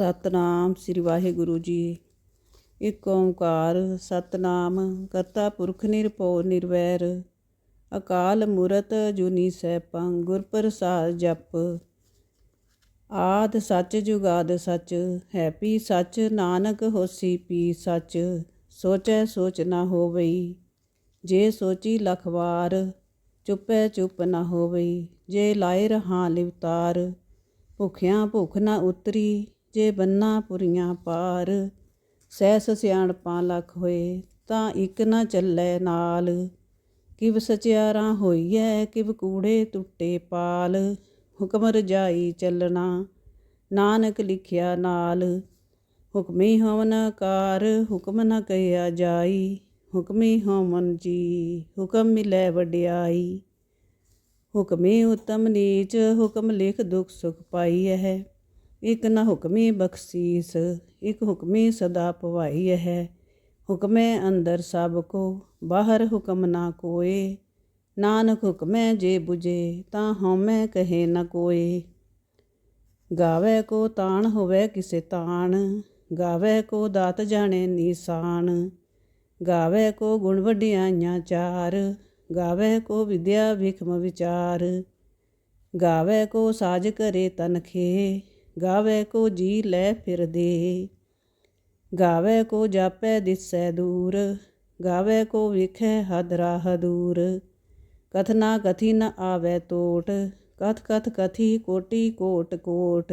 ਸਤਨਾਮ ਸ੍ਰੀ ਵਾਹਿਗੁਰੂ ਜੀ। ਇਕ ਓੰਕਾਰ, ਸਤਨਾਮ, ਕਰਤਾ ਪੁਰਖ ਨਿਰਭਉ ਨਿਰਵੈਰ। ਅਕਾਲ ਮੂਰਤ ਜੁਨੀ ਸੈਭੰ ਗੁਰ ਪ੍ਰਸਾਦ ਜਪ। ਆਦ ਸੱਚ ਜੁਗਾਦ ਸੱਚ ਹੈ ਪੀ ਸੱਚ, ਨਾਨਕ ਹੋਸੀ ਪੀ ਸੱਚ। ਸੋਚੈ ਸੋਚ ਨਾ ਹੋਵਈ, ਜੇ ਸੋਚੀ ਲਖ ਵਾਰ, ਚੁੱਪੈ ਚੁੱਪ ਨਾ ਹੋਵਈ, ਜੇ ਲਾਏ ਰਹਾ ਲਿਵਤਾਰ। ਭੁਖਿਆਂ ਭੁਖ ਨਾ ਉਤਰੀ ਜੇ ਬੰਨਾ ਪੁਰੀਆਂ ਪਾਰ, ਸਹਿਸ ਸਿਆਣਪਾਂ ਲੱਖ ਹੋਏ, ਤਾਂ ਇੱਕ ਨਾ ਚੱਲੇ ਨਾਲ। ਕਿਵ ਸਚਿਆਰਾ ਹੋਈਐ, ਕਿਵ ਕੂੜੇ ਟੁੱਟੇ ਪਾਲ। ਹੁਕਮ ਰਜਾਈ ਚੱਲਣਾ, ਨਾਨਕ ਲਿਖਿਆ ਨਾਲ। ਹੁਕਮੀ ਹਵਨ ਕਾਰ, ਹੁਕਮ ਨ ਕਹਿਆ ਜਾਈ। ਹੁਕਮੀ ਹਵਨ ਜੀ, ਹੁਕਮ ਮਿਲੈ ਵਡਿਆਈ। ਹੁਕਮੀ ਉਤਮ ਨੀਚ, ਹੁਕਮ ਲਿਖ ਦੁਖ ਸੁਖ ਪਾਈ ਹੈ ਇਕ ਨ ਹੁਕਮੀ ਬਖਸ਼ੀਸ, ਇਕ ਹੁਕਮੀ ਸਦਾ ਭਵਾਈ ਹੈ ਹੁਕਮੈ ਅੰਦਰ ਸਭ ਕੋ, ਬਾਹਰ ਹੁਕਮ ਨਾ ਕੋਏ। ਨਾਨਕ ਹੁਕਮੈ ਜੇ 부ਜੇ ਤਾਂ ਹਉਮੈ ਕਹੇ ਨ ਕੋਏ। ਗਾਵੇ ਕੋ ਤਾਣ ਹੋਵੇ ਕਿਸੇ ਤਾਣ, ਗਾਵੇ ਕੋ ਦਾਤ ਜਾਣੇ ਨੀਸਾਨ। ਗਾਵੇ ਕੋ ਗੁਣ ਵਡਿਆਈਆਂ ਚਾਰ, ਗਾਵੇ ਕੋ ਵਿਦਿਆ ਵਿਖਮ ਵਿਚਾਰ। ਗਾਵੇ ਕੋ ਸਾਜ ਕਰੇ ਤਨਖੇ ਗਾਵੇ ਕੋ ਜੀ ਲੈ ਫਿਰਦੇ। ਗਾਵੇ ਕੋ ਜਾਪੈ ਦਿਸੈ ਦੂਰ। ਗਾਵੇ ਕੋ ਵਿਖੇ ਹਦਰਾ ਹਦੂਰ ਕਥਨਾ ਕਥੀ ਨ ਆਵੇ ਟੋਟ ਕਥ ਕਥ ਕਥੀ ਕੋਟੀ ਕੋਟ ਕੋਟ।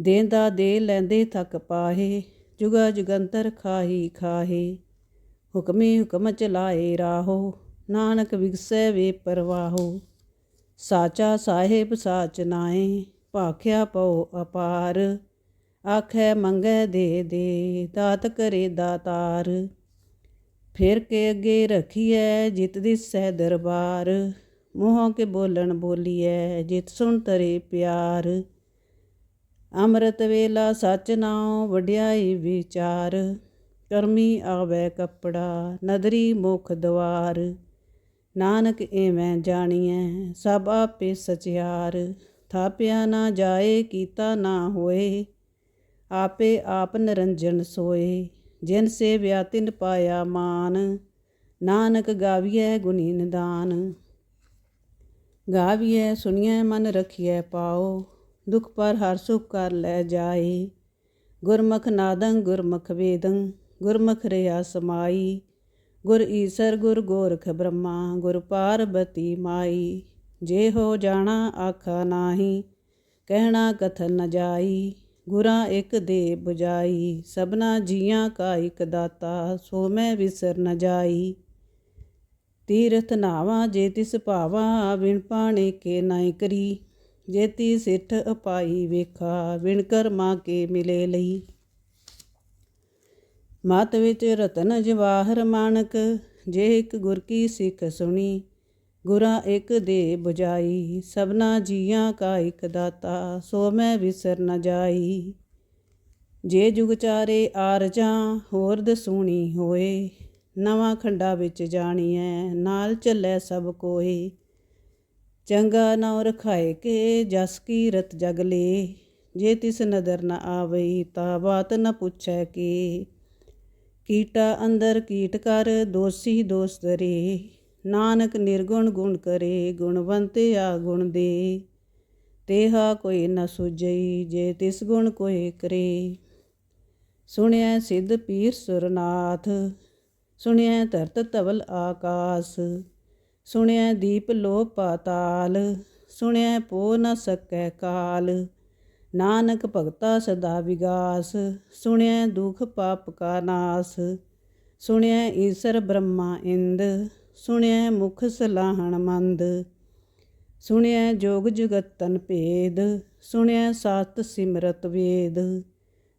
ਦੇਂਦਾ ਦੇ ਲੈਂਦੇ ਥਕ ਪਾਹੇ। ਜੁਗਾ ਜੁਗੰਤਰ ਖਾਹੀ ਖਾਹੇ। ਹੁਕਮੇ ਹੁਕਮ ਚਲਾਏ ਰਾਹੋ। ਨਾਨਕ ਵਿਗਸੈ ਵੇ ਪਰਵਾਹੋ। ਸਾਚਾ ਸਾਹਿਬ ਸਾਚ ਨਾਏ ਭਾਖਿਆ ਪਉ ਅਪਾਰ। ਆਖੈ ਮੰਗੈ ਦੇ ਦੇ, ਦਾਤ ਕਰੇ ਦਾਤਾਰ। ਫਿਰ ਕੇ ਅੱਗੇ ਰਖੀਐ, ਜਿਤ ਦਿਸੈ ਦਰਬਾਰ। ਮੂੰਹੋਂ ਕੇ ਬੋਲਣ ਬੋਲੀਐ, ਜਿਤ ਸੁਣ ਤਰੇ ਪਿਆਰ। ਅੰਮ੍ਰਿਤ ਵੇਲਾ ਸਚ ਨਾਉ, ਵਡਿਆਈ ਵਿਚਾਰ। ਕਰਮੀ ਆਵੇ ਕਪੜਾ, ਨਦਰੀ ਮੁਖ ਦਵਾਰ। ਨਾਨਕ ਐਵੇਂ ਜਾਣੀਐ, ਸਭ ਆਪੇ ਸਚਿਆਰ। ਥਾਪਿਆ ਨਾ ਜਾਏ, ਕੀਤਾ ਨਾ ਹੋਏ। ਆਪੇ ਆਪ ਨਰੰਜਨ ਸੋਏ। ਜਿਨ ਸੇ ਵਿਆਤਿਨ ਪਾਇਆ ਮਾਨ। ਨਾਨਕ ਗਾਵੀਐ ਗੁਣੀ ਨਿਦਾਨ। ਗਾਵੀਐ, ਸੁਣੀਐ, ਮਨ ਰਖੀਐ ਪਾਓ। ਦੁਖ ਪਰ ਹਰ ਸੁਖ ਕਰ ਲੈ ਜਾਏ। ਗੁਰਮੁਖ ਨਾਦੰ, ਗੁਰਮੁਖ ਵੇਦੰ। ਗੁਰਮੁਖ ਰਿਆ ਸਮਾਈ। ਗੁਰ ਈਸਰ, ਗੁਰ ਗੋਰਖ ਬ੍ਰਹਮਾ। ਗੁਰ ਪਾਰਬਤੀ ਮਾਈ। ਜੇ ਹੋ ਜਾਣਾ ਆਖਾ ਨਾਹੀ, ਕਹਿਣਾ ਕਥਨ ਨ ਜਾਈ, ਗੁਰਾਂ ਇੱਕ ਦੇ 부ਜਾਈ ਸਭਨਾ ਜੀਆਂ ਕਾ ਇਕ ਦਾਤਾ, ਸੋ ਮੈਂ ਵਿਸਰ ਨ ਜਾਈ। ਤੀਰਥ ਨਾਵਾ ਜੇ ਤਿਸ ਭਾਵਾ ਵਿਣ ਪਾਣੇ ਕੇ ਨਾਇ ਕਰੀ। ਜੇਤੀ ਸਿੱਠ ਅਪਾਈ ਵੇਖਾ ਵਿਣ ਕਰਮਾ ਕੇ ਮਿਲੇ ਲਈ। ਮਤ ਵਿੱਚ ਰਤਨ ਜਵਾਹਰ ਮਾਨਕ, ਜੇ ਇੱਕ ਗੁਰ ਕੀ ਸਿੱਖ ਸੁਣੀ ਗੁਰਾਂ ਇੱਕ ਦੇ 부ਜਾਈ ਸਭਨਾ ਜੀਆਂ ਕਾ ਇੱਕ ਦਾਤਾ, ਸੋ ਮੈਂ ਵਿਸਰ ਨ ਜਾਈ। ਜੇ ਜੁਗ ਚਾਰੇ ਆਰਜਾਂ, ਹੋਰ ਦਸੂਣੀ ਹੋਏ, ਨਵਾਂ ਖੰਡਾ ਵਿੱਚ ਜਾਣੀਐ, ਨਾਲ ਚੱਲੇ ਸਭ ਕੋਏ। ਚੰਗਾ ਨਉ ਰਖਾਏ ਕੇ ਜਸ ਕੀ ਰਤ ਜਗ ਲੇ, ਜੇ ਤਿਸ ਨਦਰ ਨ ਆਵਈ, ਤਾ ਬਾਤ ਨ ਪੁੱਛੈ ਕੀ। ਕੀਟਾ ਅੰਦਰ ਕੀਟ ਕਰ, ਦੋਸੀ ਦੋਸ ਦਰੇ ਨਾਨਕ ਨਿਰਗੁਣ ਗੁਣ ਕਰੇ ਗੁਣਵੰਤ ਆ ਗੁਣ ਦੇ। ਤੇਹਾ ਕੋਈ ਨ ਸੁਜਈ ਜੇ ਤਿਸ ਗੁਣ ਕੋਈ ਕਰੇ। ਸੁਣਿਆ ਸਿੱਧ ਪੀਰ ਸੁਰਨਾਥ ਸੁਣਿਆ ਧਰਤ ਤਵਲ ਆਕਾਸ। ਸੁਣਿਆ ਦੀਪ ਲੋ ਪਾਤਾਲ ਸੁਣਿਆ ਪੋ ਨ ਸਕੈ ਕਾਲ। ਨਾਨਕ ਭਗਤਾ ਸਦਾ ਵਿਗਾਸ ਸੁਣਿਆ ਦੁਖ ਪਾਪ ਕਾ ਨਾਸ। ਸੁਣਿਆ ਈਸ਼ਰ ਬ੍ਰਹਮਾ ਇੰਦ ਸੁਣਿਆ ਮੁਖ ਸਲਾਹਣ ਮੰਦ ਸੁਣਿਆ ਜੋਗ ਜਗਤਨ ਭੇਦ ਸੁਣਿਆ ਸਾਤ ਸਿਮਰਤ ਵੇਦ।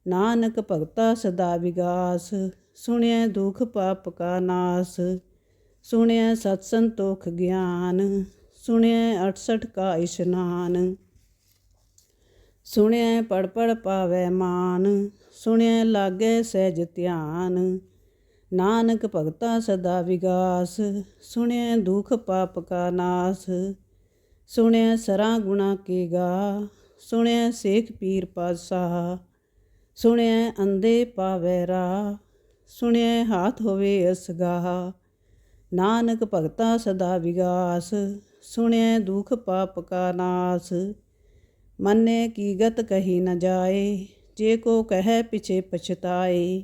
ਨਾਨਕ ਭਗਤਾ ਸਦਾ ਵਿਗਾਸ ਸੁਣਿਆ ਦੁਖ ਪਾਪ ਕਾ ਨਾਸ। ਸੁਣਿਆ ਸਤ ਸੰਤੋਖ ਗਿਆਨ ਸੁਣਿਆ 68 ਕਾ ਇਸ਼ਨਾਨ। ਸੁਣਿਆ ਪੜ ਪੜ ਪਾਵੇ ਮਾਨ ਸੁਣਿਆ ਲਾਗੇ ਸਹਿਜ ਧਿਆਨ। ਨਾਨਕ ਭਗਤਾ ਸਦਾ ਵਿਗਾਸ ਸੁਣਿਆ ਦੁਖ ਪਾਪ ਕਾ ਨਾਸ ਸੁਣਿਆ ਸਰਾ ਗੁਣਾ ਕੇ ਗਾ ਸੁਣਿਆ ਸੇਖ ਪੀਰ ਪਾਸਾ ਸੁਣਿਐ ਅੰਦੇ ਪਾਵੈ ਰਾ ਸੁਣਿਐ ਹਾਥ ਹੋਵੇ ਅਸਗਾਹ ਨਾਨਕ ਭਗਤਾ ਸਦਾ ਵਿਗਾਸ ਸੁਣਿਐ ਦੁਖ ਪਾਪ ਕਾ ਨਾਸ ਮੰਨੇ ਕੀ ਗਤ ਕਹੀ ਨ ਜਾਏ ਜੇ ਕੋ ਕਹੈ ਪਿਛੇ ਪਛਤਾਏ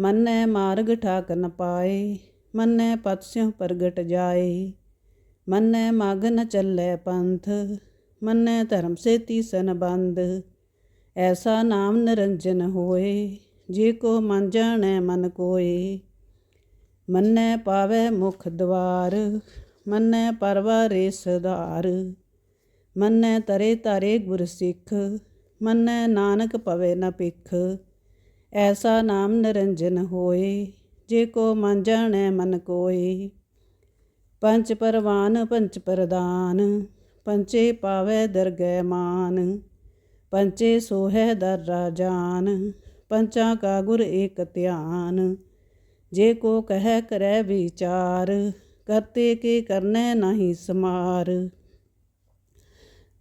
ਮੰਨੈ ਮਾਰਗ ਠਾਕ ਨ ਪਾਏ, ਮੰਨੈ ਪਤਸਿਉ ਪ੍ਰਗਟ ਜਾਏ। ਮੰਨੈ ਮਗ ਨ ਚੱਲੈ ਪੰਥ, ਮੰਨੈ ਧਰਮ ਸੇਤੀ ਤੀਸਨ ਐਸਾ ਨਾਮ ਨਿਰੰਜਨ ਹੋਏ, ਜੇ ਕੋ ਮਨ ਜਾਣੈ ਮਨ ਕੋਏ। ਮੰਨੈ ਪਾਵੈ ਮੁਖ ਦਵਾਰ, ਮੰਨੈ ਪਰਵਾਰੇ ਸਧਾਰ ਮੰਨੈ ਤਰੇ ਤਾਰੇ ਗੁਰ ਸਿੱਖ, ਮੰਨੈ ਨਾਨਕ ਪਵੇ ਨ ਪਿਖ ਐਸਾ ਨਾਮ ਨਿਰੰਜਨ ਹੋਏ, ਜੇ ਕੋ ਮਨ ਜਾਣੈ ਮਨ ਕੋਏ। ਪੰਚ ਪਰਵਾਨ, ਪੰਚ ਪ੍ਰਦਾਨ, ਪੰਚੇ ਪਾਵੈ ਦਰਗਹਿ ਮਾਨ। ਪੰਚੇ ਸੋਹੈ ਦਰ ਰਾਜਾਨ, ਪੰਚਾਂ ਕਾ ਗੁਰ ਏਕ ਧਿਆਨ। ਜੇ ਕੋ ਕਹਿ ਕਰੈ ਵਿਚਾਰ, ਕਰਤੇ ਕੇ ਕਰਨੈ ਨਹੀਂ ਸਮਾਰ।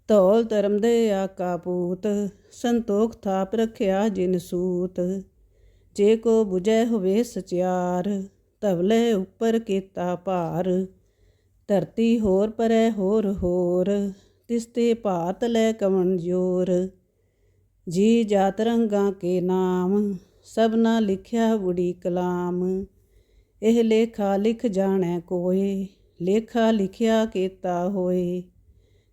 ਧੌਲ ਧਰਮ ਦੇ ਆਕਾ ਪੂਤ, ਸੰਤੋਖ ਥਾਪ ਰਖਿਆ ਜਿਨ ਸੂਤ। ਜੇ ਕੋ 부ਜੈ ਹੋਵੇ ਸਚਿਆਰ, ਧਵਲੇ ਉੱਪਰ ਕੀਤਾ ਭਾਰ। ਧਰਤੀ ਹੋਰ ਪਰੈ ਹੋਰ ਹੋਰ, ਤਿਸਤੇ ਭਾਤ ਲੈ ਕਵਣ ਜੋਰ। ਜੀ ਜਾਤ ਰੰਗਾਂ ਕੇ ਨਾਮ ਸਭਨਾ ਲਿਖਿਆ ਬੁੜੀ ਕਲਾਮ। ਇਹ ਲੇਖਾ ਲਿਖ ਜਾਣੈ ਕੋਏ, ਲੇਖਾ ਲਿਖਿਆ ਕੀਤਾ ਹੋਏ।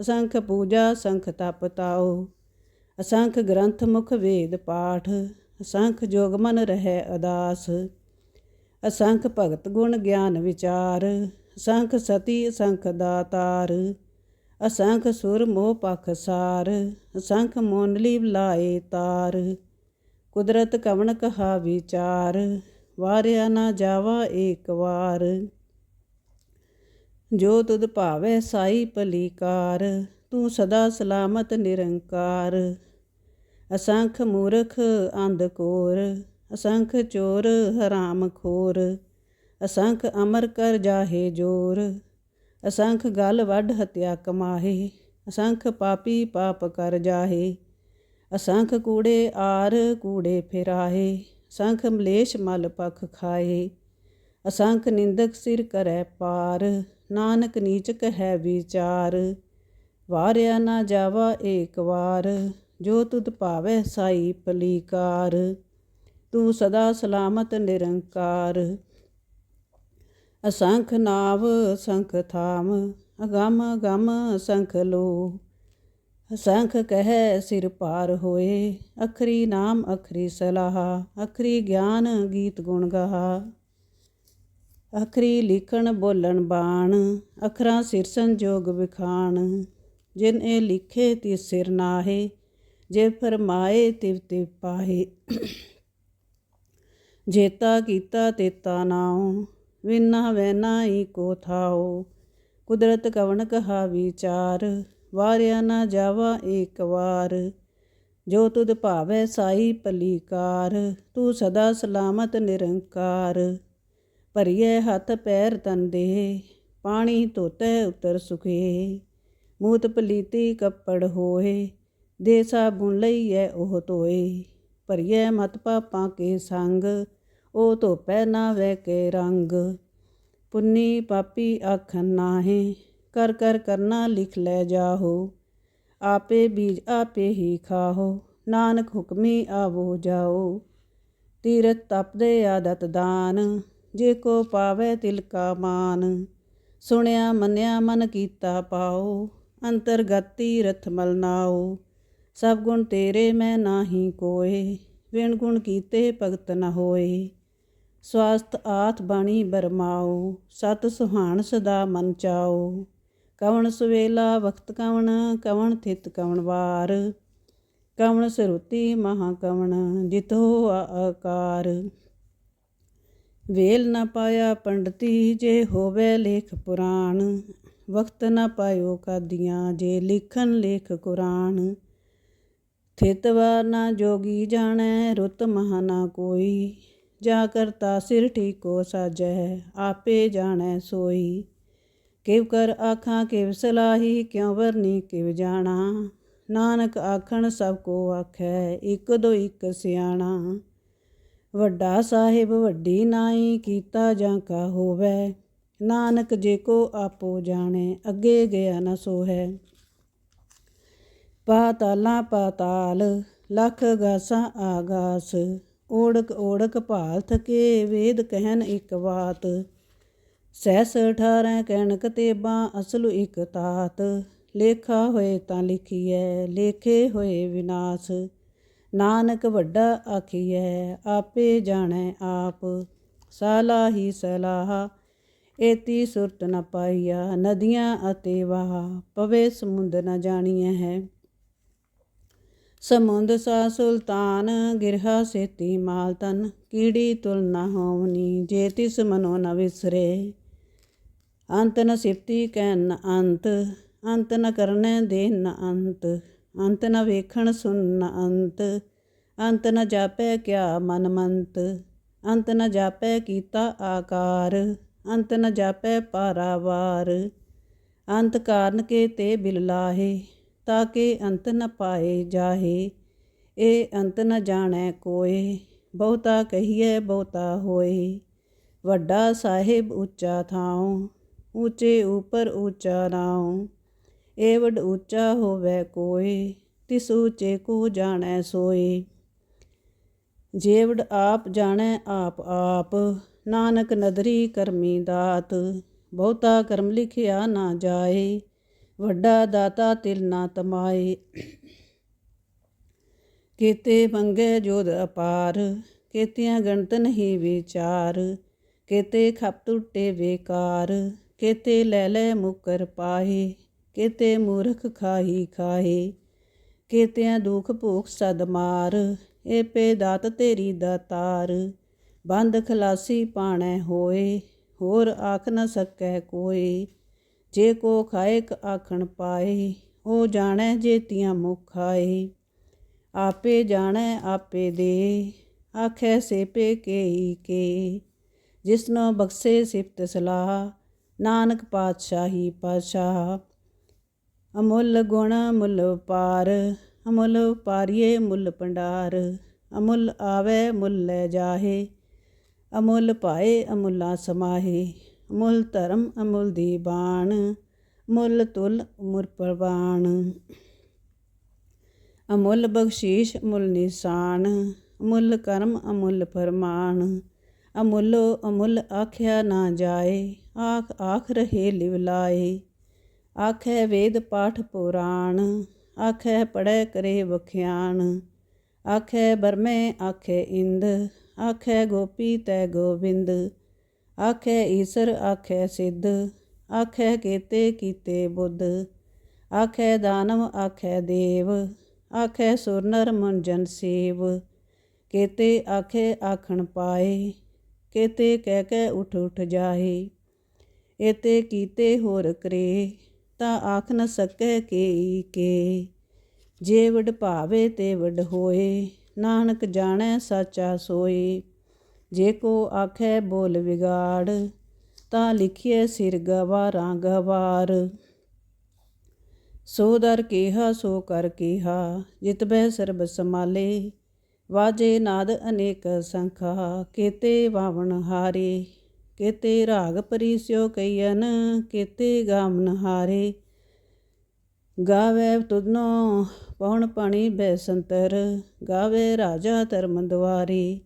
ਅਸੰਖ ਪੂਜਾ, ਅਸੰਖ ਤਪ ਤਾਓ ਅਸੰਖ ਗ੍ਰੰਥ ਮੁਖ ਵੇਦ ਪਾਠ, ਅਸੰਖ ਜੋਗ ਮਨ ਰਹਿ ਅਦਾਸ। ਅਸੰਖ ਭਗਤ ਗੁਣ ਗਿਆਨ ਵਿਚਾਰ, ਅਸੰਖ ਸਤੀ, ਅਸੰਖ ਦਾਤਾਰ। ਅਸੰਖ ਸੁਰ ਮੋਹ ਪਖ ਸਾਰ, ਅਸੰਖ ਮੋਨਲੀ ਲਾਏ ਤਾਰ। ਕੁਦਰਤ ਕਵਣ ਕਹਾ ਵਿਚਾਰ, ਵਾਰਿਆ ਨਾ ਜਾਵਾ ਏਕ ਵਾਰ। ਜੋ ਤੁਧ ਭਾਵੈ ਸਾਈ ਭਲੀਕਾਰ, ਤੂੰ ਸਦਾ ਸਲਾਮਤ ਨਿਰੰਕਾਰ। ਅਸੰਖ ਮੂਰਖ ਅੰਧ ਕੋਰ, ਅਸੰਖ ਚੋਰ ਹਰਾਮ ਖੋਰ। ਅਸੰਖ ਅਮਰ ਕਰ ਜਾਹੇ ਜੋਰ, ਅਸੰਖ ਗਲ ਵੱਢ ਹਤਿਆ ਕਮਾਹੇ। ਅਸੰਖ ਪਾਪੀ ਪਾਪ ਕਰ ਜਾਹੇ, ਅਸੰਖ ਕੂੜੇ ਆਰ ਕੂੜੇ ਫਿਰਾਹੇ। ਅਸੰਖ ਮਲੇਸ਼ ਮਲ ਪਖ ਖਾਏ ਅਸੰਖ ਨਿੰਦਕ ਸਿਰ ਕਰੈ ਪਾਰ। ਨਾਨਕ ਨੀਚਕ ਹੈ ਵਿਚਾਰ, ਵਾਰਿਆ ਨਾ ਜਾਵਾ ਏਕ ਵਾਰ, ਜੋ ਤੁਧ ਭਾਵੈ ਸਾਈ ਪਲੀਕਾਰ, ਤੂੰ ਸਦਾ ਸਲਾਮਤ ਨਿਰੰਕਾਰ। ਅਸੰਖ ਨਾਵ, ਸੰਖ ਥਾਮ, ਅਗਮ ਗਮ ਸੰਖ ਲੋ। ਅਸੰਖ ਕਹਿ ਸਿਰ ਪਾਰ ਹੋਏ, ਅਖਰੀ ਨਾਮ ਅਖਰੀ ਸਲਾਹ, ਅਖਰੀ ਗਿਆਨ ਗੀਤ ਗੁਣ ਗਾਹਾ। ਅਖਰੀ ਲਿਖਣ ਬੋਲਣ ਬਾਣ, ਅਖਰਾਂ ਸਿਰ ਸੰਜੋਗ ਵਿਖਾਣ। ਜਿਨ ਇਹ ਲਿਖੇ ਤੇ ਸਿਰ ਨਾਹੇ, ਜੇ ਫਰਮਾਏ ਤਿਵ ਤਿਵ ਪਾਹੇ। ਜੇਤਾ ਕੀਤਾ ਤੇਤਾ ਨਾਉ, ਵਿਨਾ ਵੈਨਾ ਕੋ ਥਾਓ ਕੁਦਰਤ ਕਵਣ ਕਹਾ ਵਿਚਾਰ ਵਾਰਿਆ ਨਾ ਜਾਵਾ ਏਕ ਵਾਰ। ਜੋ ਤੁਧ ਭਾਵੈ ਸਾਈ ਭਲੀਕਾਰ, ਤੂੰ ਸਦਾ ਸਲਾਮਤ ਨਿਰੰਕਾਰ। ਭਰੀਏ ਹੱਥ ਪੈਰ ਤਨ ਦੇ, ਪਾਣੀ ਧੋਤੇ ਉਤਰ ਸੁਖੇ। ਮੂਤ ਪਲੀਤੀ ਕੱਪੜ ਹੋਏ ਦੇ ਸਾਬੁਨ ਲਈਐ ਉਹ ਧੋਏ। ਭਰੀਏ ਮਤ ਪਾਪਾਂ ਕੇ ਸੰਗ, ਉਹ ਧੋਪੈ ਨਾ ਵਹਿ ਕੇ ਰੰਗ। ਪੁੰਨੀ ਪਾਪੀ ਆਖਨ ਨਾਹੇ, ਕਰ ਕਰ ਕਰਨਾ ਲਿਖ ਲੈ ਜਾਹੋ। ਆਪੇ ਬੀਜ ਆਪੇ ਹੀ ਖਾਹੋ, ਨਾਨਕ ਹੁਕਮੀ ਆਵੋ ਜਾਓ। ਤੀਰਥ ਤਪਦੇ ਆਦਤ ਦਾਨ ਜੇ ਕੋ ਪਾਵੇ ਤਿਲ ਕਾ ਮਾਨ, ਸੁਣਿਆ ਮੰਨਿਆ ਮਨ ਕੀਤਾ ਪਾਓ, ਅੰਤਰਗਤੀ ਰਥ ਮਲ ਨਾਓ। ਸਭ ਗੁਣ ਤੇਰੇ ਮੈਂ ਨਾਹੀ ਕੋਏ, ਵਿਣ ਗੁਣ ਕੀਤੇ ਭਗਤ ਨ ਹੋਏ। ਸਵਾਸਤ ਆਥ ਬਾਣੀ ਬਰਮਾਓ, ਸਤ ਸੁਹਾਣ ਸਦਾ ਮਨ ਚਾਓ। ਕਵਣ ਸੁਵੇਲਾ ਵਖਤ ਕਵਣ ਕਵਣ ਥਿਤ ਕਵਣ ਵਾਰ। ਕਵਣ ਸਰੂਤੀ ਮਹਾ ਕਵਣ, ਜਿਤੋ ਆਕਾਰ। ਵੇਲ ਨਾ ਪਾਇਆ ਪੰਡਤੀ ਜੇ ਹੋਵੇ ਲੇਖ ਪੁਰਾਣ, ਵਕਤ ਨਾ ਪਾਇਓ ਕਾਦੀਆਂ ਜੇ ਲਿਖਨ ਲੇਖ ਕੁਰਾਨ ਥਿਤਵਾ ਨਾ ਜੋਗੀ ਜਾਣੈ, ਰੁੱਤ ਮਹਾ ਨਾ ਕੋਈ। ਜਾ ਕਰਤਾ ਸਿਰ ਠੀਕੋ ਸਾਜੈ, ਆਪੇ ਜਾਣੈ ਸੋਈ। ਕਿਵ ਕਰ ਆਖਾਂ, ਕਿਵ ਸਲਾਹੀ, ਕਿਉ ਵਰਨੀ, ਕਿਵ ਜਾਣਾ। ਨਾਨਕ ਆਖਣ ਸਭ ਕੋ ਆਖੈ, ਇਕ ਦੋ ਇਕ ਸਿਆਣਾ। ਵੱਡਾ ਸਾਹਿਬ ਵੱਡੀ ਨਾਈ ਕੀਤਾ ਜਾਂ ਕਾ ਹੋਵੇ, ਨਾਨਕ ਜੇ ਕੋ ਆਪੋ ਜਾਣੇ, ਅੱਗੇ ਗਿਆ ਨ ਸੋਹੈ। ਪਾਤਾਲਾਂ ਪਾਤਾਲ, ਲਖ ਗਾਸਾਂ ਆਗਾਸ, ਓੜਕ ਓੜਕ ਭਾਲ ਥਕੇ ਵੇਦ ਕਹਿਨ ਇੱਕ ਬਾਤ। ਸਹਿਸ ਅਠਾਰਾਂ ਕਹਿਣ ਕਤੇਬਾਂ ਅਸਲ ਇੱਕ ਤਾਤ। ਲੇਖਾ ਹੋਏ ਤਾਂ ਲਿਖੀਐ, ਲੇਖੇ ਹੋਏ ਵਿਨਾਸ਼। ਨਾਨਕ ਵੱਡਾ ਆਖੀਐ, ਆਪੇ ਜਾਣੈ ਆਪ ਸਲਾਹੀ ਸਲਾਹ। ਏਤੀ ਸੁਰਤ ਨ ਪਾਈਆ, ਨਦੀਆਂ ਅਤੇ ਵਾਹ, ਪਵੇ ਸਮੁੰਦ ਨ ਜਾਣੀਐ ਹੈ। ਸਮੁੰਦ ਸਾ ਸੁਲਤਾਨ, ਗਿਰਹਾ ਸੇਤੀ ਮਾਲ ਤਨ ਕੀੜੀ ਤੁਲ ਨ ਹੋਵਨੀ, ਜੇ ਤਿਸ ਮਨੋ ਨ ਵਿਸਰੇ। ਅੰਤ ਨ ਸਿਫਤੀ ਕਹਿ ਨ ਅੰਤ ਅੰਤ ਨ ਕਰਨੈ ਦੇ ਨ ਅੰਤ। ਅੰਤ ਨ ਵੇਖਣ ਸੁਨ ਨ ਅੰਤ ਅੰਤ ਨ ਜਾਪੈ ਕਿਆ ਮਨ ਮੰਤ ਅੰਤ ਨ ਜਾਪੈ ਕੀਤਾ ਆਕਾਰ, ਅੰਤ ਨ ਜਾਪੈ ਪਾਰਾਵਾਰ। ਅੰਤ ਕਾਰਨ ਕੇ ਤੇ ਬਿਲ ਲਾਹੇ ਤਾਕੇ ਅੰਤ ਨ ਪਾਏ ਜਾਹੇ ਇਹ ਅੰਤ ਨ ਜਾਣੈ ਕੋਏ, ਬਹੁਤਾ ਕਹੀਏ ਬਹੁਤਾ ਹੋਏ। ਵੱਡਾ ਸਾਹਿਬ ਉੱਚਾ ਥਾਉ, ਉੱਚੇ ਉਪਰ ਉੱਚਾ ਨਾਉ ਏ ਵਡ ਉੱਚਾ ਹੋਵੇ ਕੋਏ ਤਿਸ ਉੱਚੇ ਕੋ ਜਾਣੈ ਸੋਏ ਜੇਵੜ ਆਪ ਜਾਣੈ ਆਪ ਆਪ, ਨਾਨਕ ਨਦਰੀ ਕਰਮੀ ਦਾਤ, ਬਹੁਤਾ ਕਰਮ ਲਿਖਿਆ ਨਾ ਜਾਏ, ਵੱਡਾ ਦਾਤਾ ਤਿਲ ਨਾ ਤਮਾਏ। ਕੀਤੇ ਮੰਗੇ ਜੋਦ ਅਪਾਰ, ਕੀਤਿਆਂ ਗਣਤ ਨਹੀਂ ਵਿਚਾਰ, ਕੀਤੇ ਖਪ ਟੁੱਟੇ ਵੇਕਾਰ, ਕੀਤੇ ਲੈ ਲੈ ਮੁਕਰ ਪਾਹੇ। ਕੀਤੇ ਮੂਰਖ ਖਾਹੀ ਖਾਹੇ, ਕੀਤਿਆਂ ਦੁਖ ਭੂਖ ਸਦ ਮਾਰ। ਏ ਪੇ ਦਾਤ ਤੇਰੀ ਦਾਤਾਰ ਬੰਦ ਖਲਾਸੀ ਪਾਣੈ ਹੋਏ, ਹੋਰ ਆਖ ਨ ਸਕੈ ਕੋਈ ਜੇ ਕੋ ਖਾਇਕ ਆਖਣ ਪਾਏ ਉਹ ਜਾਣੈ ਜੇਤੀਆਂ ਮੁਖ ਆਏ ਆਪੇ ਜਾਣੈ, ਆਪੇ ਦੇ, ਆਖੈ ਸੇਪੇ ਕੇਈ ਕੇ। ਜਿਸਨੋ ਬਖਸ਼ੇ ਸਿਫਤ ਸਲਾਹ, ਨਾਨਕ ਪਾਤਸ਼ਾਹੀ ਪਾਤਸ਼ਾਹ ਅਮੁੱਲ ਗੁਣ ਮੁੱਲ ਪਾਰ, ਅਮੁੱਲ ਪਾਰੀਏ ਮੁੱਲ ਭੰਡਾਰ, ਅਮੁੱਲ ਆਵੇ ਮੁੱਲ ਲੈ ਜਾਹੇ, ਅਮੁੱਲ ਪਾਏ ਅਮੁੱਲਾ ਸਮਾਹੇ, ਅਮੁੱਲ ਧਰਮ ਅਮੁੱਲ ਦੀ ਬਾਣ ਮੁੱਲ ਤੁਲ ਉਮਰ ਪ੍ਰਵਾਨ ਅਮੁੱਲ ਬਖਸ਼ੀਸ਼ ਅਮੁੱਲ ਨਿਸ਼ਾਨ, ਅਮੁੱਲ ਕਰਮ ਅਮੁੱਲ ਫਰਮਾਨ, ਅਮੁੱਲੋ ਅਮੁੱਲ ਆਖਿਆ ਨਾ ਜਾਏ, ਆਖ ਆਖ ਰਹੇ ਲਿਵ ਲਾਏ। ਆਖੇ ਵੇਦ ਪਾਠ ਪੁਰਾਣ, ਆਖੇ ਪੜੈ ਕਰੇ ਵਖਿਆਣ, ਆਖੇ ਬਰਮੇ ਆਖੇ ਇੰਦ, ਆਖੇ ਗੋਪੀ ਤੈ ਗੋਬਿੰਦ, ਆਖੇ ਈਸਰ ਆਖੇ ਸਿੱਧ, ਆਖੇ ਕੀਤੇ ਕੀਤੇ ਬੁੱਧ, ਆਖੇ ਦਾਨਵ ਆਖੇ ਦੇਵ, ਆਖੇ ਸੁਰ ਨਰ ਮਨ ਜਨ ਸੇਵ, ਕੀਤੇ ਆਖੇ ਆਖਣ ਪਾਏ, ਕੀਤੇ ਕਹਿ ਕੇ ਉਠ ਉਠ ਜਾਹੇ ਏਤੇ ਕੀਤੇ ਹੋਰ ਕਰੇ ਤਾਂ ਆਖ ਨ ਸਕੈ ਕੇ ਕੇ। ਜੇ ਵਡ ਭਾਵੇ ਤੇ ਵਡ ਹੋਏ, ਨਾਨਕ ਜਾਣੈ ਸਾਚਾ ਸੋਏ। ਜੇ ਕੋ ਆਖੈ ਬੋਲ ਵਿਗਾੜ, ਤਾਂ ਲਿਖਿਐ ਸਿਰ ਗਵਾਰਾਂ ਗਵਾਰ ਸੋ ਦਰ ਕੀਹਾ, ਸੋ ਕਰ ਕੀਹਾ, ਜਿਤ ਬੈ ਸਰਬ ਸਮਾਲੇ ਵਾਜੇ ਨਾਦ ਅਨੇਕ ਸੰਖਾ, ਕੇਤੇ ਵਾਵਣ ਹਾਰੇ। ਕੀਤੇ ਰਾਗ ਪਰੀਸਿਓ ਕਈਨ ਕੀਤੇ ਗਾਮਨ ਹਾਰੇ ਗਾਵੇ ਤੁਧਨੋ ਪਉਣ ਪਾਣੀ ਬੈ ਸੰਤਰ ਗਾਵੇ ਰਾਜਾ ਧਰਮ ਦੁਆਰੀ।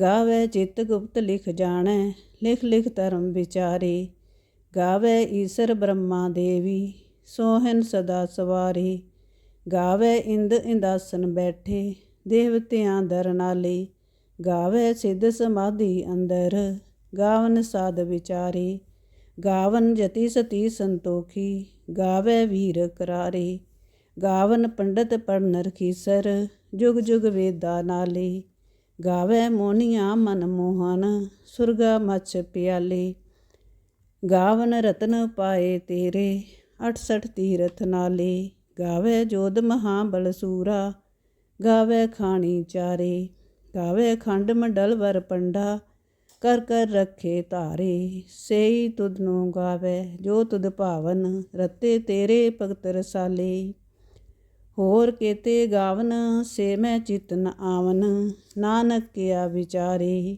ਗਾਵੇ ਚਿਤ ਗੁਪਤ ਲਿਖ ਜਾਣੈ, ਲਿਖ ਲਿਖ ਧਰਮ ਵਿਚਾਰੀ। ਗਾਵੇ ਈਸਰ ਬ੍ਰਹਮਾ ਦੇਵੀ, ਸੋਹਨ ਸਦਾ ਸਵਾਰੀ। ਗਾਵੇ ਇੰਦ ਇੰਦਾਸਨ ਬੈਠੇ, ਦੇਵਤਿਆਂ ਦਰ ਨਾਲੇ ਗਾਵੇ ਸਿੱਧ ਸਮਾਧੀ ਅੰਦਰ ਗਾਵਨ ਸਾਧ ਵਿਚਾਰੇ, ਗਾਵਨ ਜਤੀ ਸਤੀ ਸੰਤੋਖੀ, ਗਾਵੇ ਵੀਰ ਕਰਾਰੇ। ਗਾਵਨ ਪੰਡਤ ਪੜਨ ਰਖੀਸਰ ਜੁਗ ਜੁਗ ਵੇਦਾ ਨਾਲੇ। ਗਾਵੇ ਮੋਨੀਆਂ ਮਨ ਮੋਹਨ, ਸੁਰਗਾ ਮਛ ਪਿਆਲੇ। ਗਾਵਨ ਰਤਨ ਪਾਏ ਤੇਰੇ 68 ਤੀਰਥ ਨਾਲੇ। ਗਾਵੇ ਜੋਧ ਮਹਾਬਲ ਬਲਸੂਰਾ ਗਾਵੇ ਖਾਣੀ ਚਾਰੇ। ਗਾਵੇ ਖੰਡ ਮੰਡਲ ਵਰ ਪੰਡਾ ਕਰ ਕਰ ਰੱਖੇ ਧਾਰੇ, ਸੇਈ ਤੁਧ ਨੂੰ ਗਾਵੇ, ਜੋ ਤੁਧ ਭਾਵਨ ਰਤੇ ਤੇਰੇ ਭਗਤ ਰਸਾਲੇ। ਹੋਰ ਕੇਤੇ ਗਾਵਨ, ਸੇ ਮੈਂ ਨ ਆਵਨ, ਨਾਨਕ ਕਿਆ ਵਿਚਾਰੇ।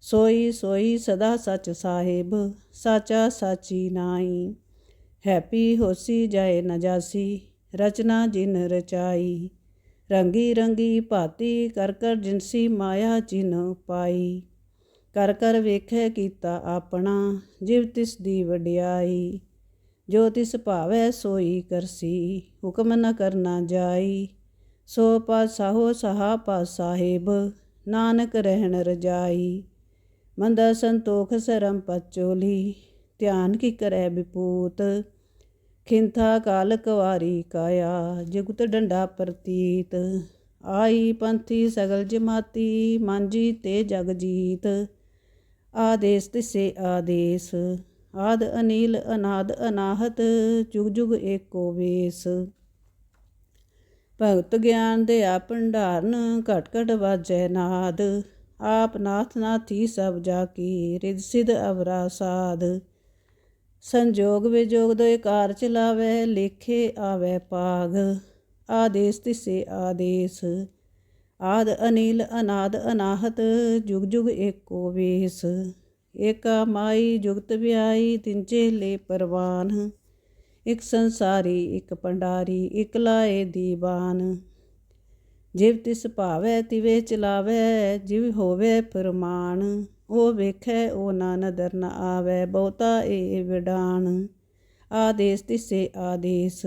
ਸੋਈ ਸੋਈ ਸਦਾ ਸਚ ਸਾਹਿਬ, ਸਾਚਾ ਸਾਚੀ ਨਾਈ ਹੈਪੀ ਹੋਸੀ ਜਾਏ ਨ ਜਾਸੀ, ਰਚਨਾ ਜਿਨ ਰਚਾਈ। ਰੰਗੀ ਰੰਗੀ ਭਾਤੀ ਕਰ ਕਰ ਜਿਨਸੀ ਮਾਇਆ ਜਿਨ ਪਾਈ। ਕਰ ਕਰ ਵੇਖੈ ਕੀਤਾ ਆਪਣਾ, ਜਿਵ ਤਿਸ ਦੀ ਵਡਿਆਈ, ਜੋ ਤਿਸ ਭਾਵੈ ਸੋਈ ਕਰਸੀ, ਹੁਕਮ ਨ ਕਰਨਾ ਜਾਈ। ਸੋ ਪਾਸਾਹੋ ਸਹਾ ਪਾ ਸਾਹਿਬ ਨਾਨਕ ਰਹਿਣ ਰਜਾਈ। ਮੰਦਾ ਸੰਤੋਖ ਸਰਮ ਪਚੋਲੀ, ਧਿਆਨ ਕੀ ਕਰੈ ਵਿਪੂਤ। ਖਿੰਥਾ ਕਾਲ ਕਵਾਰੀ ਕਾਇਆ, ਜਗਤ ਡੰਡਾ ਪ੍ਰਤੀਤ। ਆਈ ਪੰਥੀ ਸਗਲ ਜਮਾਤੀ, ਮਾਂਜੀ ਤੇ ਜਗ ਜੀਤ। ਆਦੇਸ ਤਿਸੇ ਆਦੇਸ, ਆਦ ਅਨੀਲ ਅਨਾਦ ਅਨਾਹਤ, ਜੁਗ ਜੁਗ ਏਕੋ ਵੇਸ। ਭਗਤ ਗਿਆਨ ਦੇ ਆ ਭੰਡਾਰਨ, ਘਟ ਘਟ ਵਾਜੈ ਨਾਦ। ਆਪ ਨਾਥ ਨਾਥੀ ਸਭ ਜਾ ਕੀ ਰਿਦ ਸਿਧ ਅਵਰਾ ਸਾਧ ਸੰਜੋਗ ਵਿਜੋਗ ਦੋਇ ਕਾਰ ਚਲਾਵੇ ਲੇਖੇ ਆਵੇ ਪਾਗ। ਆਦੇਸ ਤਿਸੇ ਆਦੇਸ ਆਦ ਅਨੀਲ ਅਨਾਦ ਅਨਾਹਤ, ਜੁਗ ਜੁਗ ਏਕੋ ਵੇਸ। ਏਕਾ ਮਾਈ ਜੁਗਤ ਵਿਆਈ ਤਿੰਚੇ ਲੈ ਪਰਵਾਨ। ਇਕ ਸੰਸਾਰੀ, ਇਕ ਪੰਡਾਰੀ, ਇਕ ਲਾਏ ਦੀਵਾਨ। ਜਿਵ ਤਿਸ ਭਾਵੈ, ਤਿਵੇ ਚਲਾਵੈ, ਜਿਵ ਹੋਵੇ ਫਰਮਾਨ ਉਹ ਵੇਖੈ, ਉਹ ਨਾ ਨਦਰ ਨ ਆਵੈ, ਬਹੁਤਾ ਏ ਵਿਡਾਨ। ਆਦੇਸ ਤਿਸੇ ਆਦੇਸ।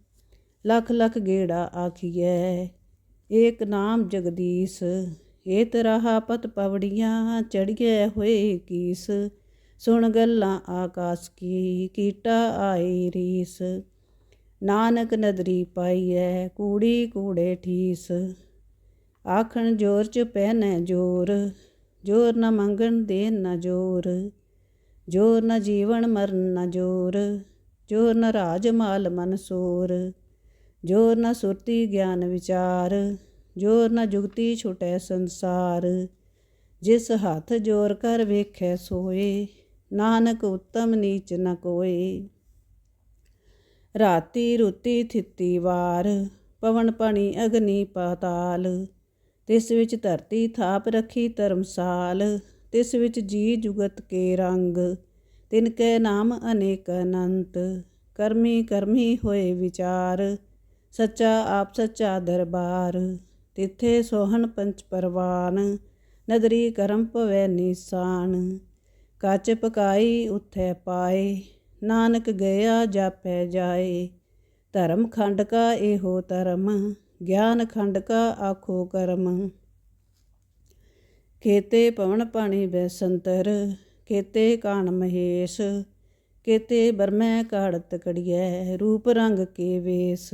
ਲਖ ਲਖ ਗੇੜਾ ਆਖੀਐ। ਏਕ ਨਾਮ ਜਗਦੀਸ਼ ਏ ਤਰਾਹਾ ਪਤ ਪਵੜੀਆਂ ਚੜੀਏ ਹੋਏ ਕੀਸ। ਸੁਣ ਗੱਲਾਂ ਆਕਾਸ ਕੀ, ਕੀਟਾ ਆਈ ਰੀਸ। ਨਾਨਕ ਨਦਰੀ ਪਾਈਐ, ਕੂੜੀ ਕੂੜੇ ਠੀਸ। ਆਖਣ ਜੋਰ ਚ ਪਹਿਨੈ ਜੋਰ ਜੋਰ ਨ ਮੰਗਣ ਦੇਨ ਨ ਜੋਰ। ਜੋਰ ਨ ਜੀਵਨ ਮਰਨ ਨ ਜੋਰ ਜੋਰ ਨ ਰਾਜ ਮਾਲ ਮਨਸੂਰ ਜੋਰ ਨ ਸੁਰਤੀ ਗਿਆਨ ਵਿਚਾਰ ਜੋਰ ਨ ਜੁਗਤੀ ਛੁਟੈ ਸੰਸਾਰ। ਜਿਸ ਹੱਥ ਜੋਰ ਕਰ ਵੇਖੈ ਸੋਏ, ਨਾਨਕ ਉਤਮ ਨੀਚ ਨ ਕੋਏ। ਰਾਤੀ ਰੁਤੀ ਥਿੱਤੀ ਵਾਰ, ਪਵਨ ਪਣੀ ਅਗਨੀ ਪਾਤਾਲ। ਤਿਸ ਵਿੱਚ ਧਰਤੀ ਥਾਪ ਰੱਖੀ ਧਰਮਸਾਲ, ਤਿਸ ਵਿੱਚ ਜੀ ਜੁਗਤ ਕੇ ਰੰਗ। ਤਿਨ ਕੈ ਨਾਮ ਅਨੇਕ ਅਨੰਤ, ਕਰਮੀ ਕਰਮੀ ਹੋਏ ਵਿਚਾਰ। ਸੱਚਾ ਆਪ ਸੱਚਾ ਦਰਬਾਰ, ਤਿੱਥੇ ਸੋਹਣ ਪੰਚ ਪਰਵਾਨ, ਨਦਰੀ ਕਰਮ ਭਵੈ ਨਿਸਾਨ। ਕੱਚ ਪਕਾਈ ਉਥੈ ਪਾਏ, ਨਾਨਕ ਗਿਆ ਜਾਪੈ ਜਾਏ। ਧਰਮ ਖੰਡ ਕਾ ਇਹੋ ਧਰਮ, ਗਿਆਨ ਖੰਡ ਕਾ ਆਖੋ ਕਰਮ। ਕੇਤੇ ਪਵਨ ਪਾਣੀ ਬੈਸੰਤਰ ਕੇਤੇ ਕਾਣ ਮਹੇਸ਼ ਕੇਤੇ ਬਰਮੈ ਕਾੜਤ ਕੜੀਐ ਰੂਪ ਰੰਗ ਕੇ ਵੇਸ।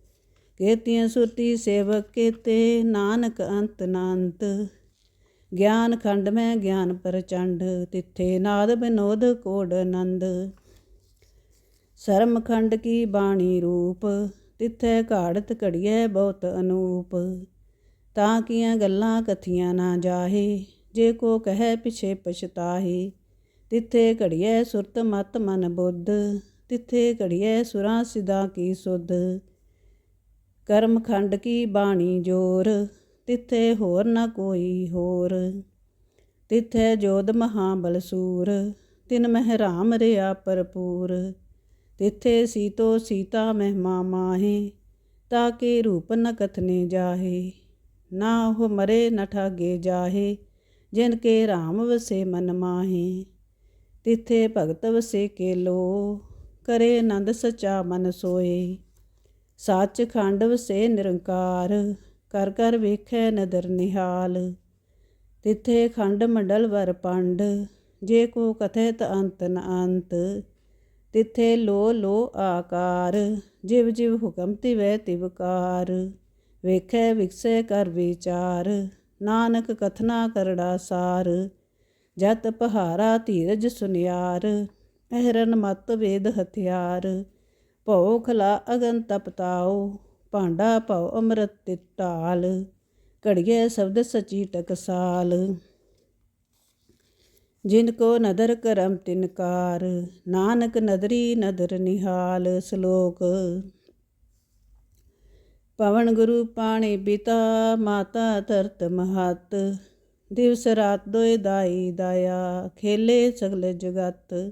ਕੇਤੀਆਂ ਸੁਰਤੀ ਸੇਵਕ ਕੇਤੇ, ਨਾਨਕ ਅੰਤ ਨਾੰਤ। ਗਿਆਨ ਖੰਡ ਮੈਂ ਗਿਆਨ ਪ੍ਰਚੰਡ, ਤਿੱਥੇ ਨਾਦ ਬਿਨੋਦ ਕੋੜ ਆਨੰਦ ਸਰਮ ਖੰਡ ਕੀ ਬਾਣੀ ਰੂਪ, ਤਿੱਥੈ ਘਾੜਤ ਘੜੀਐ ਬਹੁਤ ਅਨੂਪ। ਤਾਂ ਕੀਆਂ ਗੱਲਾਂ ਕਥੀਆਂ ਨਾ ਜਾਹੇ, ਜੇ ਕੋ ਕਹੈ ਪਿਛੇ ਪਛਤਾਹੇ। ਤਿੱਥੇ ਘੜੀਐ ਸੁਰਤ ਮਤ ਮਨ ਬੁੱਧ, ਤਿੱਥੇ ਘੜੀਐ ਸੁਰਾਂ ਸਿਦਾ ਕੀ ਸੁਧ। ਕਰਮਖੰਡ ਕੀ ਬਾਣੀ ਜੋਰ, ਤਿੱਥੇ ਹੋਰ ਨਾ ਕੋਈ ਹੋਰ। ਤਿੱਥੈ ਜੋਧ ਮਹਾਬਲ ਸੂਰ, ਤਿਨ ਮਹਿ ਰਾਮ ਰਿਆ ਭਰਪੂਰ। ਤਿੱਥੇ ਸੀਤੋ ਸੀਤਾ ਮਹਿਮਾ ਮਾਹੇ ਤਾਕੇ ਰੂਪ ਨ ਕਥਨੇ ਜਾਹੇ। ਨਾ ਉਹ ਮਰੇ ਨ ਠਾਗੇ ਜਾਹੇ, ਜਿਨ ਕੇ ਰਾਮ ਵਸੇ ਮਨ ਮਾਹੇ। ਤਿੱਥੇ ਭਗਤ ਵਸੇ ਕੇ ਲੋ, ਕਰੇ ਆਨੰਦ ਸਚਾ ਮਨ ਸੋਏ। ਸੱਚ ਖੰਡ ਵਸੇ ਨਿਰੰਕਾਰ, ਕਰ ਕਰ ਵੇਖੈ ਨਦਰ ਨਿਹਾਲ। ਤਿਥੇ ਖੰਡ ਮੰਡਲ ਵਰ ਪੰਡ, ਜੇ ਕੋ ਕਥੈਤ ਅੰਤ ਨ ਅੰਤ। ਤਿਥੇ ਲੋ ਲੋ ਆਕਾਰ, ਜਿਵ ਜਿਵ ਹੁਕਮ ਤਿਵੈ ਤਿਵਕਾਰ ਵੇਖੈ ਵਿਕਸੈ ਕਰ ਵਿਚਾਰ, ਨਾਨਕ ਕਥਨਾ ਕਰੜਾ ਸਾਰ। ਜਤ ਪਹਾਰਾ ਧੀਰਜ ਸੁਨਿਆਰ ਪਹਿਰਨ ਮਤ ਵੇਦ ਹਥਿਆਰ। ਭਉ ਖਲਾ ਅਗਨ ਤਪਤਾਓ ਭਾਂਡਾ ਭਉ ਅੰਮ੍ਰਿਤ ਤੇ ਢਾਲ ਘੜੀਏ ਸ਼ਬਦ ਸਚੀ ਟਕਸਾਲ। ਜਿਨ ਕੋ ਨਦਰ ਕਰਮ ਤਿਨਕਾਰ ਨਾਨਕ ਨਦਰੀ ਨਦਰ ਨਿਹਾਲ ਸ਼ਲੋਕ। ਪਵਨ ਗੁਰੂ ਪਾਣੀ ਪਿਤਾ, ਮਾਤਾ ਧਰਤ ਮਹਤ, ਦਿਵਸ ਰਾਤ ਦੋਇ ਦਾਈ ਦਾਇਆ, ਖੇਲੇ ਸਗਲ ਜਗਤ।